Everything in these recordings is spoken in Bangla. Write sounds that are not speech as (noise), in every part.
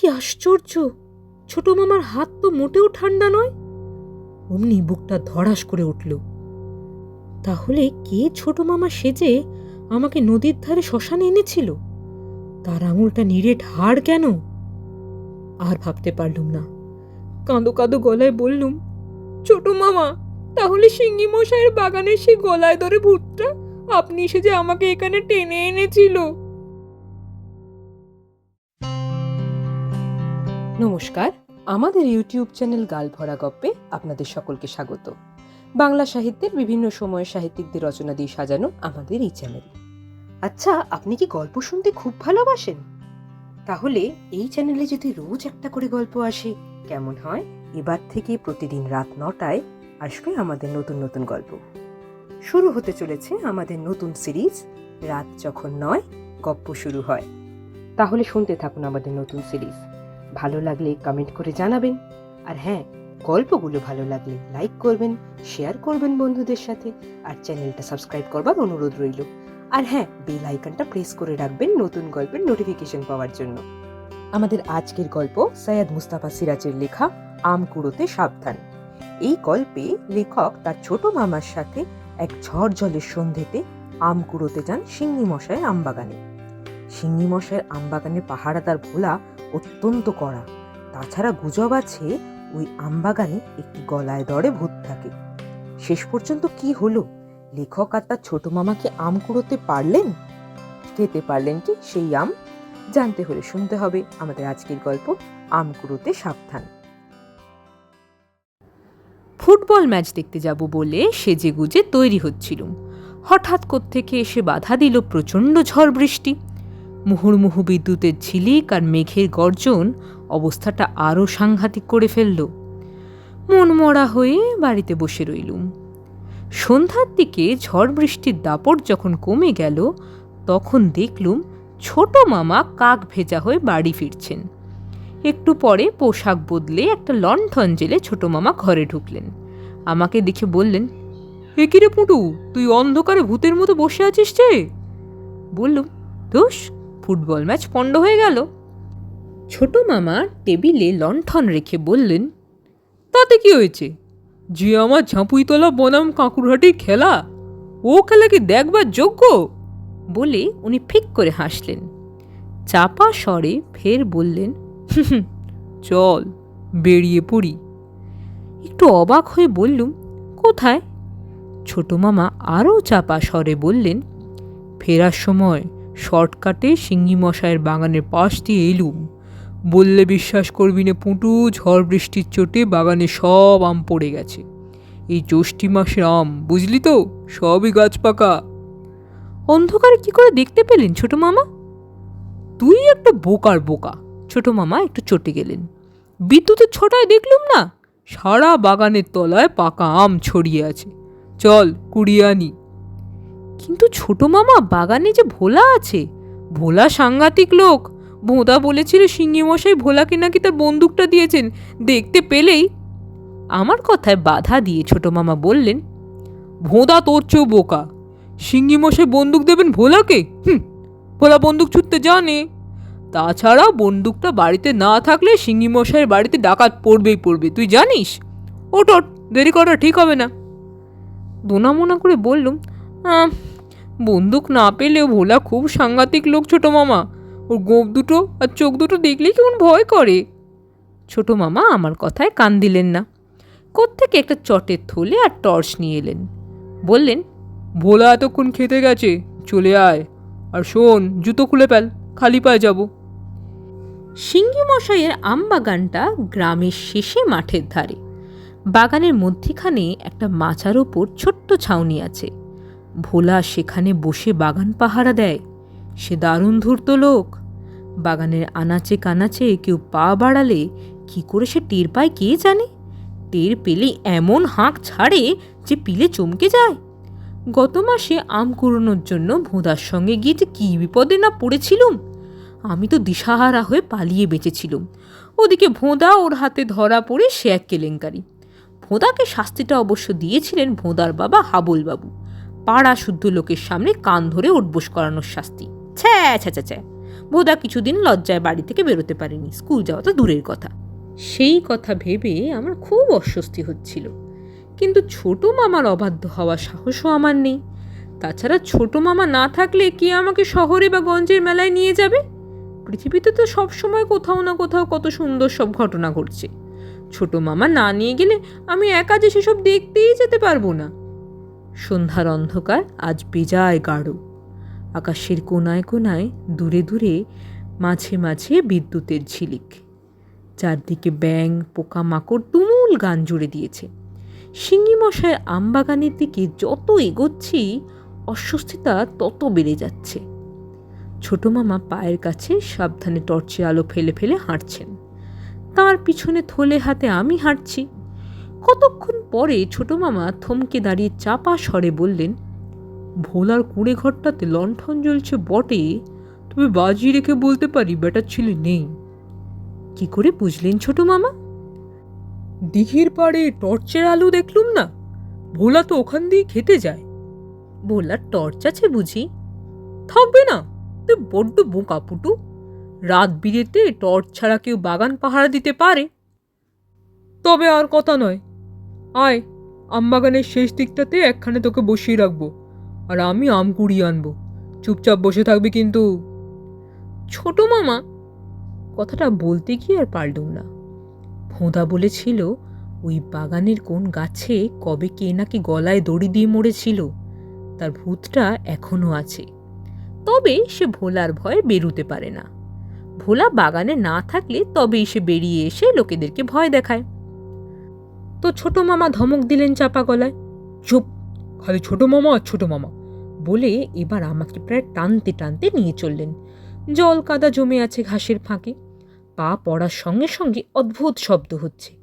কি আশ্চর্য! ছোট মামার হাত তো মোটেও ঠান্ডা নয়। অমনি বুকটা ধড়াস করে উঠল। তাহলে কে ছোট মামা সেজে আমাকে নদীর ধারে শ্মশানে এনেছিল? তার আঙুলটা নিরে ঢাড় কেন? আর ভাবতে পারলুম না। কাঁদো কাঁদো গলায় বললুম, ছোট মামা, তাহলে সিঙ্গি মশাইয়ের বাগানের সেই গলায় ধরে ভূতটা আপনি সেজে আমাকে এখানে টেনে এনেছিল। নমস্কার, আমাদের ইউটিউব চ্যানেল গাল ভরা গপ্পে আপনাদের সকলকে স্বাগত। বাংলা সাহিত্যের বিভিন্ন সময়ের সাহিত্যিকদের রচনা দিয়ে সাজানো আমাদের এই চ্যানেল। আচ্ছা আপনি কি গল্প শুনতে খুব ভালোবাসেন? তাহলে এই চ্যানেলে যদি রোজ একটা করে গল্প আসে, কেমন হয়? এবার থেকে প্রতিদিন রাত নটায় আসবে আমাদের নতুন নতুন গল্প। শুরু হতে চলেছে আমাদের নতুন সিরিজ, রাত যখন নয়, গপ্প শুরু হয়। তাহলে শুনতে থাকুন আমাদের নতুন সিরিজ। ভালো লাগলে কমেন্ট করে জানাবেন। আর হ্যাঁ গল্পগুলো ভালো লাগলে লাইক করবেন শেয়ার করবেন বন্ধুদের সাথে, আর চ্যানেলটা সাবস্ক্রাইব করবার অনুরোধ রইল। আর হ্যাঁ বেল আইকনটা প্রেস করে রাখবেন নতুন গল্পের নোটিফিকেশন পাওয়ার জন্য। আমাদের আজকের গল্প সৈয়দ মুস্তাফা সিরাজের লেখা, আম কুড়োতে সাবধান। এই গল্পে লেখক তার ছোট মামার সাথে এক ঝড় জলের সন্ধেতে আম কুড়োতে যান সিঙ্গি মশাইয়ের আমবাগানে। সিঙ্গি মশাইয়ের আমবাগানের পাহারাদার ভোলা অত্যন্ত কড়া। তাছাড়া গুজব আছে, ওই আমবাগানে একটি গলায় দরে ভূত থাকে। শেষ পর্যন্ত কি হলো? লেখক আর তার ছোট মামাকে আম কুড়োতে পারলেন? খেতে পারলেন কি সেই আম? জানতে হলে শুনতে হবে আমাদের আজকের গল্প, আম কুড়োতে সাবধান। ফুটবল ম্যাচ দেখতে যাব বলে সেজে গুজে তৈরি হচ্ছিলুম। হঠাৎ কোত্থেকে এসে বাধা দিল প্রচণ্ড ঝড় বৃষ্টি। মুহুর্মুহু বিদ্যুতের ঝিলিক আর মেঘের গর্জন অবস্থাটা আরও সাংঘাতিক করে ফেলল। মন মরা হয়ে বাড়িতে বসে রইলুম। সন্ধ্যার দিকে ঝড় বৃষ্টির দাপট যখন কমে গেল, তখন দেখলুম ছোট মামা কাক ভেজা হয়ে বাড়ি ফিরছেন। একটু পরে পোশাক বদলে একটা লণ্ঠন জেলে ছোট মামা ঘরে ঢুকলেন। আমাকে দেখে বললেন, এ কিরে পুটু, তুই অন্ধকারে ভূতের মতো বসে আছিস যে? বললুম, দোষ ফুটবল ম্যাচ পণ্ড হয়ে গেল। ছোট মামা টেবিলে লণ্ঠন রেখে বললেন তাতে কি হয়েছে? যে আমার ঝাঁপুইতলা বনাম কাঁকুরহাটির খেলা ও খেলা কি দেখবার যোগ্য? বলে উনি ফিক করে হাসলেন। চাপা স্বরে ফের বললেন "হুম, চল বেরিয়ে পড়ি। একটু অবাক হয়ে বললুম কোথায়? ছোট মামা আরও চাপা স্বরে বললেন ফেরার সময় শর্টকাটে সিঙ্গি মশায়ের বাগানের পাশ দিয়ে এলুম। বললে বিশ্বাস করবি না পুঁটু, ঝড় বৃষ্টির চোটে বাগানে সব আম পড়ে গেছে। এই জ্যৈষ্ঠী মাসের আম, বুঝলি তো? সবই গাছ পাকা। অন্ধকারে কি করে দেখতে পেলেন ছোট মামা? তুই একটা বোকার বোকা, ছোট মামা একটু চটে গেলেন। বিদ্যুতের ছটায় দেখলুম না? সারা বাগানের তলায় পাকা আম ছড়িয়ে আছে। চল কুড়িয়ে আনি। কিন্তু ছোট মামা বাগানে যে ভোলা আছে ভোলা সাংঘাতিক লোক। ভোঁদা বলেছিল সিঙ্গি মশাই ভোলাকে নাকি তার বন্দুকটা দিয়েছেন দেখতে পেলেই। আমার কথায় বাধা দিয়ে ছোট মামা বললেন ভোঁদা তোর চেয়েও বোকা। সিঙ্গি মশাই বন্দুক দেবেন ভোলাকে? হুম ভোলা বন্দুক ছুটতে জানে। তাছাড়া বন্দুকটা বাড়িতে না থাকলে সিঙ্গি মশাইয়ের বাড়িতে ডাকাত পড়বেই পড়বে তুই জানিস? ওট দেরি করা ঠিক হবে না। দোনামোনা করে বললুম "আহ, বন্দুক না পেলেও ভোলা খুব সাংঘাতিক লোক ছোট মামা। ওর গোপ দুটো আর চোখ দুটো দেখলেই কেমন ভয় করে। ছোট মামা আমার কথায় কান দিলেন না। কোত্থেকে একটা চটের থলে আর টর্চ নিয়ে এলেন। বললেন, ভোলা এতক্ষণ খেতে গেছে, চলে আয়। আর শোন, জুতো খুলে ফেল, খালি পায়ে যাব। সিঙ্গি মশাইয়ের আম বাগানটা গ্রামের শেষে মাঠের ধারে। বাগানের মধ্যিখানে একটা মাচার ওপর ছোট্ট ছাউনি আছে। ভোলা সেখানে বসে বাগান পাহারা দেয়। সে দারুণ ধূর্ত লোক। বাগানের আনাচে কানাচে কেউ পা বাড়ালে কি করে সে টের পায় কে জানে? টের পেলে এমন হাঁক ছাড়ে যে পিলে চমকে যায়। গত মাসে আম কুড়োনোর জন্য ভোঁদার সঙ্গে গিয়ে যে কী বিপদে না পড়েছিলুম? আমি তো দিশাহারা হয়ে পালিয়ে বেঁচেছিলুম। ওদিকে ভোঁদা ওর হাতে ধরা পড়ে সে এক কেলেঙ্কারি। ভোঁদাকে শাস্তিটা অবশ্য দিয়েছিলেন ভোঁদার বাবা হাবুলবাবু। পাড়া শুদ্ধ লোকের সামনে কান ধরে উঠবোস করানোর শাস্তি। ছ্যা ছ্যা ছ্যা ছ্যা বোধা কিছুদিন লজ্জায় বাড়ি থেকে বেরোতে পারেনি। স্কুল যাওয়া তো দূরের কথা। সেই কথা ভেবে আমার খুব অস্বস্তি হচ্ছিল। কিন্তু ছোট মামার অবাধ্য হওয়া সাহসও আমার নেই। তাছাড়া ছোট মামা না থাকলে কে আমাকে শহরে বা গঞ্জের মেলায় নিয়ে যাবে? পৃথিবীতে তো সবসময় কোথাও না কোথাও কত সুন্দর সব ঘটনা ঘটছে। ছোট মামা না নিয়ে গেলে আমি একা যে সেসব দেখতেই যেতে পারব না। সন্ধ্যার অন্ধকার আজ বেজায় গাঢ়। আকাশের কোনায় কোনায় দূরে দূরে, মাঝে মাঝে বিদ্যুতের ঝিলিক। চারদিকে ব্যাং পোকামাকড় তুমুল গান জুড়ে দিয়েছে। শিঙি মশায় আমবাগানের দিকে যত এগোচ্ছি, অস্বস্তিতা তত বেড়ে যাচ্ছে। ছোট মামা পায়ের কাছে সাবধানে টর্চে আলো ফেলে ফেলে হাঁটছেন। তার পিছনে থলে হাতে আমি হাঁটছি। কতক্ষণ পরে ছোট মামা থমকে দাঁড়িয়ে চাপা স্বরে বললেন, ভোলার কুঁড়ে ঘরটাতে লণ্ঠন জ্বলছে বটে, তবে বাজি রেখে বলতে পারি বেটার ছেলে নেই। কি করে বুঝলেন ছোট মামা? দিঘির পাড়ে টর্চের আলো দেখলুম না, ভোলা তো ওখান দিয়ে খেতে যায়। ভোলার টর্চ আছে বুঝি? থাকবে না তুই বড্ড বোকা পুটু, রাত বিরেতে টর্চ ছাড়া কেউ বাগান পাহারা দিতে পারে। তবে আর কথা নয় আয়, আমবাগানের শেষ দিকটাতে একখানে তোকে বসিয়ে রাখব। আর আমি আম কুড়িয়ে আনব। চুপচাপ বসে থাকবি কিন্তু। ছোট মামা, কথাটা বলতে গিয়ে আর পারলুম না। ভোঁদা বলেছিল, ওই বাগানের কোন গাছে কবে কে নাকি গলায় দড়ি দিয়ে মরেছিল? তার ভূতটা এখনও আছে। তবে সে ভোলার ভয়ে বেরুতে পারে না। ভোলা বাগানে না থাকলে তবেই সে বেরিয়ে এসে লোকেদেরকে ভয় দেখায়। তো ছোট মামা ধমক দিলেন চাপা গলায়। চুপ, খালি ছোট মামা আর ছোট মামা। বলে এবার আমাকে প্রায় টানতে টানতে নিয়ে চললেন। জল কাদা জমে আছে ঘাসের ফাঁকে। পা পড়ার সঙ্গে সঙ্গে অদ্ভুত শব্দ হচ্ছে।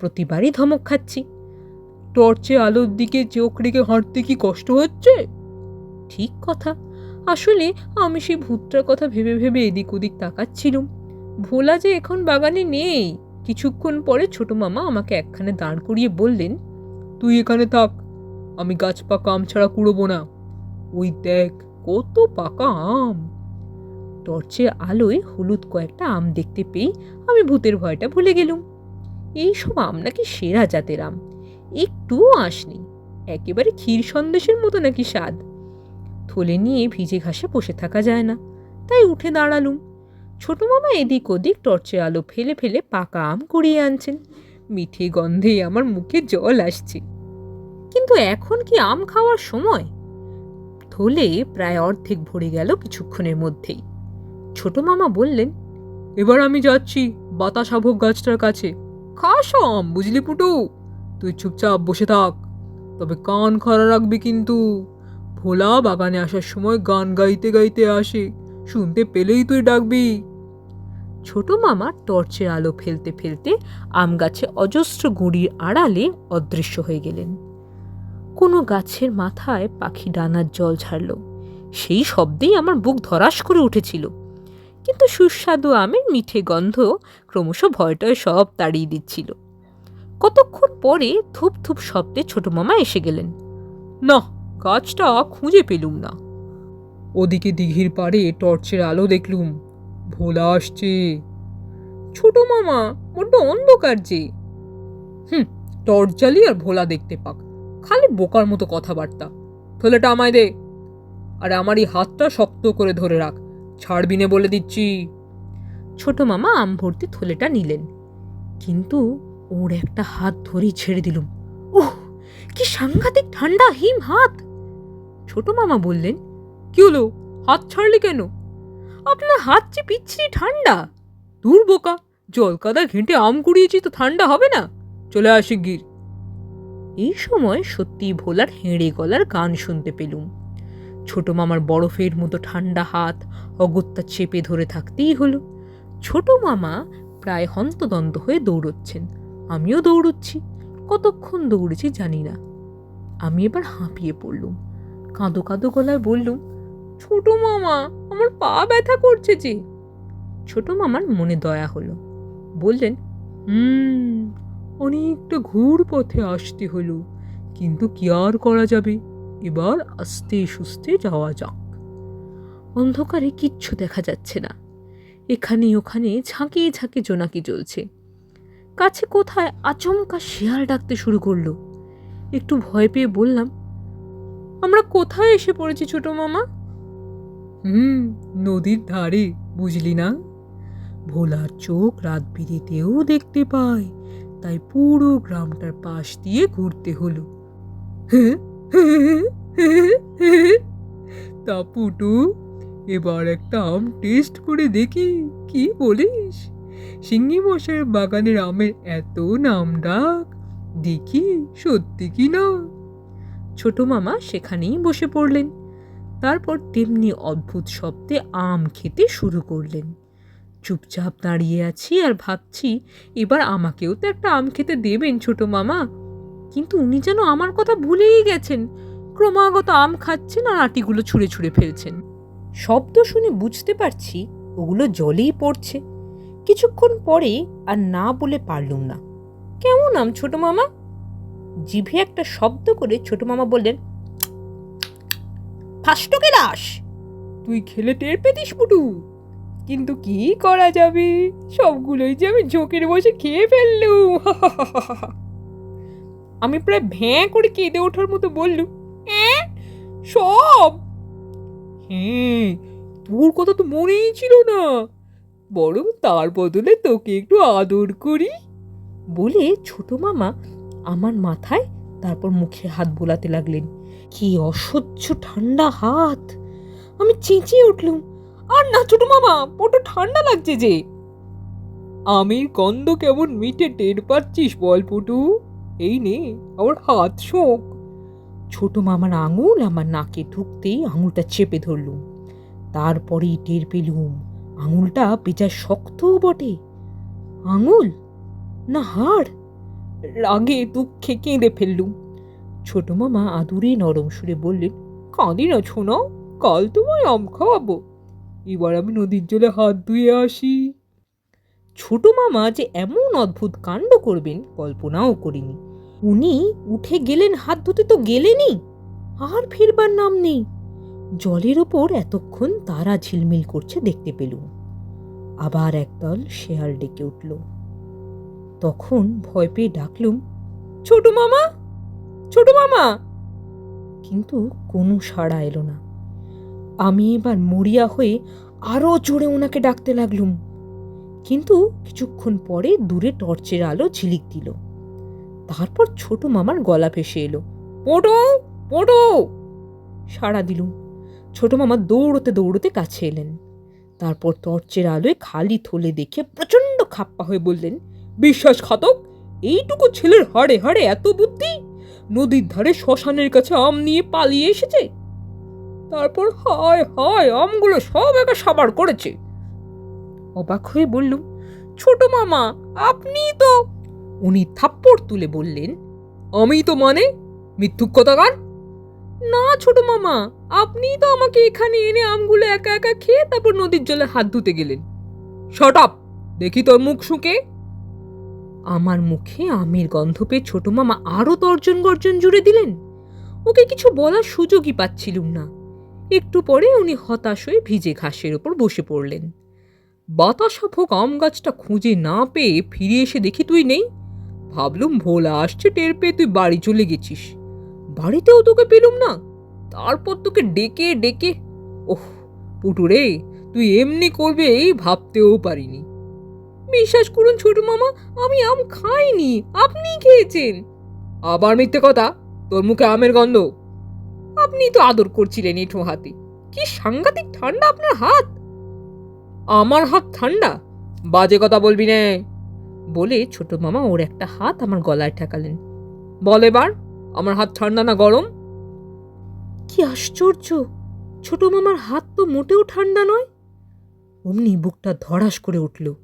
প্রতিবারই ধমক খাচ্ছি। টর্চে আলোর দিকে চোখ রেখে হাঁটতে কি কষ্ট হচ্ছে? ঠিক কথা। আসলে আমি সেই ভূতটার কথা ভেবে ভেবে এদিক ওদিক তাকাচ্ছিলুম। ভোলা যে এখন বাগানে নেই। কিছুক্ষণ পরে ছোট মামা আমাকে একখানে দাঁড় করিয়ে বললেন, তুই এখানে থাক, আমি গাছ পাকা আম ছাড়া কুড়োবো না। ওই দেখ, কত পাকা আম! টর্চের আলোয় হলুদ কয়েকটা আম দেখতে পেয়ে আমি ভূতের ভয়টা ভুলে গেলুম। এই সব আম নাকি সেরা জাতের আম, একটুও আঁশ নেই, একেবারে ক্ষীর সন্দেশের মতো নাকি স্বাদ। থলে নিয়ে ভিজে ঘাসে বসে থাকা যায় না, তাই উঠে দাঁড়ালুম। ছোট মামা এদিক ওদিক টর্চে আলো ফেলে ফেলে পাকা আম কুড়িয়ে আনছেন। মিঠে গন্ধে আমার মুখে জল আসছে। কিন্তু এখন কি আম খাওয়ার সময়? থলে প্রায় অর্ধেক ভরে গেল কিছুক্ষণের মধ্যেই। ছোট মামা বললেন, এবার আমি যাচ্ছি বাতাসাভোগ গাছটার কাছে। খাস আম, বুঝলি পুটু? তুই চুপচাপ বসে থাক। তবে কান খাড়া রাখবি কিন্তু। ভোলা বাগানে আসার সময় গান গাইতে গাইতে আসে। শুনতে পেলেই তুই ডাকবি। ছোট মামা টর্চের আলো ফেলতে ফেলতে আম গাছে অজস্র গুঁড়ির আড়ালে অদৃশ্য হয়ে গেলেন। কোনো গাছের মাথায় পাখি ডানার জল ছাড়ল সেই শব্দেই আমার বুক ধরাস করে উঠেছিল। কিন্তু সুস্বাদু আমের মিঠে গন্ধ ক্রমশ ভয়টয় সব তাড়িয়ে দিচ্ছিল। কতক্ষণ পরে থুপ থুপ শব্দে ছোট মামা এসে গেলেন। না গাছটা খুঁজে পেলুম না। ওদিকে দিঘির পাড়ে টর্চের আলো দেখলুম। ভোলা আসছে। ছোট মামা বড্ড অন্ধকার যে। হুম, টর্চ জ্বালি আর ভোলা দেখতে পাক। খালি বোকার মতো কথাবার্তা। থলেটা আমায় দে। আর আমার এই হাতটা শক্ত করে ধরে রাখ। ছাড়বি নে বলে দিচ্ছি। ছোট মামা আম ভর্তি থলেটা নিলেন। কিন্তু ওর একটা হাত ধরেই ছেড়ে দিলুম। উহ, কি সাংঘাতিক ঠান্ডা, হিম হাত। ছোট মামা বললেন কি হলো? হাত ছাড়লি কেন? আপনার হাত যে পিচ্ছি ঠান্ডা। দূর বোকা জল কাদা ঘেঁটে আম কুড়িয়েছি তো ঠান্ডা হবে না। চলে আসি গির। এই সময় সত্যি ভোলার হেঁড়ে গলার গান শুনতে পেলুম। ছোট মামার বরফের মতো ঠান্ডা হাত অগত্যা চেপে ধরে থাকতেই হলো। ছোট মামা প্রায় হন্তদন্ত হয়ে দৌড়চ্ছেন। আমিও দৌড়চ্ছি। কতক্ষণ দৌড়েছি জানি না। আমি এবার হাঁপিয়ে পড়লুম। কাঁদো কাঁদো গলায় বললুম ছোট মামা, আমার পা ব্যথা করছে যে। ছোট মামার মনে দয়া হলো। বললেন, হুম, অনেকটা ঘুর পথে আসতে হলো, কিন্তু কি আর করা যাবে? এবার আস্তে সুস্তে যাওয়া যাক। অন্ধকারে কিচ্ছু দেখা যাচ্ছে না। এখানে ওখানে ঝাঁকিয়ে ঝাঁকে জোনাকি চলছে কাছে কোথায় আচমকা শেয়াল ডাকতে শুরু করল। একটু ভয় পেয়ে বললাম, আমরা কোথায় এসে পড়েছি ছোট মামা? হুম, নদীর ধারে, বুঝলি না? ভোলার চোখ রাত বিরেতেও দেখতে পায়, তাই পুরো গ্রামটার পাশ দিয়ে ঘুরতে হলো। তা পুটু, এবার একটা আম টেস্ট করে দেখি, কি বলিস? সিঙ্গি মশাইয়ের বাগানের আমের এত নাম ডাক, দেখি সত্যি কি না? ছোট মামা সেখানেই বসে পড়লেন। তারপর তেমনি অদ্ভুত শব্দে আম খেতে শুরু করলেন। চুপচাপ দাঁড়িয়ে আছি আর ভাবছি, এবার আমাকেও তো একটা আম খেতে দেবেন ছোট মামা। কিন্তু উনি যেন আমার কথা ভুলেই গেছেন। ক্রমাগত আম খাচ্ছেন আর আটিগুলো ছুঁড়ে ছুঁড়ে ফেলছেন। শব্দ শুনে বুঝতে পারছি ওগুলো জলেই পড়ছে। কিছুক্ষণ পরে আর না বলে পারলুম না। কেমন আম ছোট মামা? জিভে একটা শব্দ করে ছোট মামা বললেন ফাস্টকে দাস তুই খেলে টের পেতিস পুটু কিন্তু কি করা যাবে? সবগুলোই যে আমি ঝোঁকের বসে খেয়ে ফেললুম (laughs) আমি প্রায় ভ্যাঁ করে কেঁদে ওঠার মতো বললুম "অ্যাঁ, সব? হ্যাঁ তোর কথা তো মনেই ছিল না। বরং তার বদলে তোকে একটু আদর করি। বলে ছোট মামা আমার মাথায় তারপর মুখে হাত বোলাতে লাগলেন। কি অসহ্য ঠান্ডা হাত। আমি চেঁচিয়ে উঠলুম, আর না ছোট মামা বড় ঠান্ডা লাগছে যে। আমির গন্ধ কেমন মিটে টের পাচ্ছিস বল পুটু? এই নে, আমার হাত শোক। ছোট মামার আঙুল আমার নাকে ঢুকতেই আঙুলটা চেপে ধরলুম। তারপরেই টের পেলুম, আঙুলটা বেজা শক্তও বটে। আঙুল? না হাড়? রাগে দুঃখে কেঁদে ফেললুম। ছোট মামা আদুরে নরম সুরে বললেন, কাঁদি না ছোনা কাল তোমায় আম খাওয়াবো। এবার আমি নদীর জলে হাত ধুয়ে আসি। ছোট মামা যে এমন অদ্ভুত কাণ্ড করবেন, কল্পনাও করিনি। উনি উঠে গেলেন, হাত ধুতে তো গেলেনই, আর ফিরবার নাম নেই। জলের ওপর এতক্ষণ তারা ঝিলমিল করছে দেখতে পেলুম। আবার একদল শেয়াল ডেকে উঠল। তখন ভয় পেয়ে ডাকলুম, ছোট মামা ছোট মামা। কিন্তু কোনো সাড়া এলো না। আমি এবার মরিয়া হয়ে আরও জোরে ওনাকে ডাকতে লাগলুম। কিন্তু কিছুক্ষণ পরে দূরে টর্চের আলো ঝিলিক দিল। তারপর ছোট মামার গলা ভেসে এলো পোটো পোটো সাড়া দিলুম। ছোট মামা দৌড়তে দৌড়তে কাছে এলেন। তারপর টর্চের আলোয় খালি থলে দেখে প্রচণ্ড খাপ্পা হয়ে বললেন, বিশ্বাসঘাতক, এইটুকু ছেলের হাড়ে হাড়ে এত বুদ্ধি? নদীর ধারে শ্মশানের কাছে আম নিয়ে পালিয়ে এসেছে। তারপর হায় হায়, আমগুলো সব একা সাবার করেছে। অবাক হয়ে বললুম ছোট মামা আপনি তো উনি থাপ্পড় তুলে বললেন, আমি তো মানে মিথ্যুক কথাকার? না ছোট মামা, আপনিই তো আমাকে এখানে এনে আমগুলো একা একা খেয়ে তারপর নদীর জলে হাত ধুতে গেলেন। শট আপ, দেখি তোর মুখ শুকে। আমার মুখে আমের গন্ধ পেয়ে ছোট মামা আরও তর্জন গর্জন জুড়ে দিলেন। ওকে কিছু বলার সুযোগই পাচ্ছিলুম না। একটু পরে উনি হতাশ হয়ে ভিজে ঘাসের ওপর বসে পড়লেন। বাতাসা ভোগ আম গাছটা খুঁজে না পেয়ে ফিরে এসে দেখি তুই নেই। ভাবলুম ভোলা আসছে, টের পেয়ে তুই বাড়ি চলে গেছিস। বাড়িতেও তোকে পেলুম না। তারপর তোকে ডেকে ডেকে, ওহ, পুটুরে, তুই এমনি করবে এই ভাবতেও পারিনি। বিশ্বাস করুন ছোট মামা, আমি আম খাইনি আপনি খেয়েছেন। আবার মিথ্যে কথা? তোর মুখে আমের গন্ধ। আপনি তো আদর করছিলেন এঁঠো হাতে। কি সাংঘাতিক ঠান্ডা আপনার হাত। আমার হাত ঠান্ডা? বাজে কথা বলবি না। বলে ছোট মামা ওর একটা হাত আমার গলায় ঠেকালেন। বল এবার, আমার হাত ঠান্ডা না গরম? কি আশ্চর্য! ছোট মামার হাত তো মোটেও ঠান্ডা নয়। অমনি বুকটা ধড়াস করে উঠল।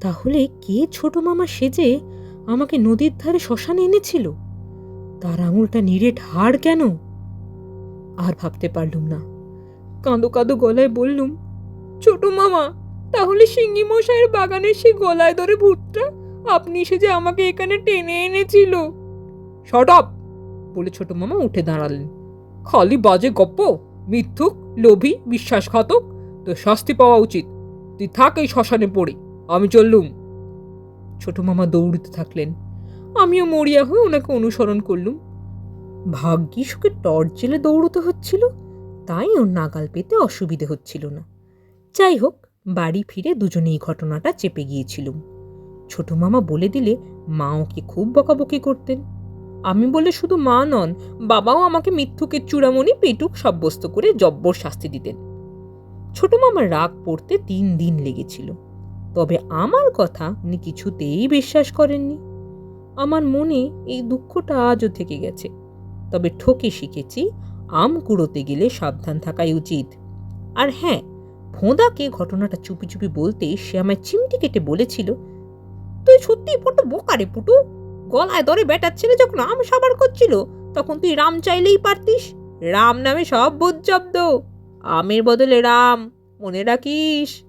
তাহলে কে ছোট মামা সেজে আমাকে নদীর ধারে শ্মশানে এনেছিল? তার আঙুলটা নিরে ঢাড় কেন? আর ভাবতে পারলুম না। কাঁদো কাঁদো গলায় বললুম, ছোট মামা, তাহলে সিঙ্গি মশাইয়ের বাগানের সেই গলায় ধরে ভূতটা আপনি সেজে আমাকে এখানে টেনে এনেছিল? শট আপ বলে ছোট মামা উঠে দাঁড়ালেন। খালি বাজে গপ্প, মিথ্যুক, লোভী, বিশ্বাসঘাতক তো শাস্তি পাওয়া উচিত। তুই থাক এই শ্মশানে পড়ে। আমি চললুম। ছোট মামা দৌড়তে থাকলেন। আমিও মরিয়া হয়ে ওনাকে অনুসরণ করলুম। ভাগ্যিস ওকে টর্চ জেলে দৌড়তে হচ্ছিল, তাই ওর নাগাল পেতে অসুবিধে হচ্ছিল না। যাই হোক, বাড়ি ফিরে দুজনেই ঘটনাটা চেপে গিয়েছিলুম। ছোট মামা বলে দিলে মা ওকে খুব বকাবকি করতেন। আমি বলে শুধু মা নন, বাবাও আমাকে মিথ্যুকের চূড়ামণি পেটুক সাব্যস্ত করে জব্বর শাস্তি দিতেন। ছোট মামার রাগ পড়তে তিন দিন লেগেছিল। তবে আমার কথা উনি কিছুতেই বিশ্বাস করেননি। আমার মনে এই দুঃখটা আজও থেকে গেছে। তবে ঠকে শিখেছি, আম কুড়োতে গেলে সাবধান থাকাই উচিত। আর হ্যাঁ ভোঁদাকে ঘটনাটা চুপি চুপি বলতে সে আমায় চিমটি কেটে বলেছিল, তুই সত্যিই বড্ড বোকারে পুটু। গলায় দরে ব্যাটার ছেলে যখন আম সাবার করছিল, তখন তুই রাম চাইলেই পারতিস। রাম নামে সব বোধ জব্দ। আমের বদলে রাম, মনে রাখিস?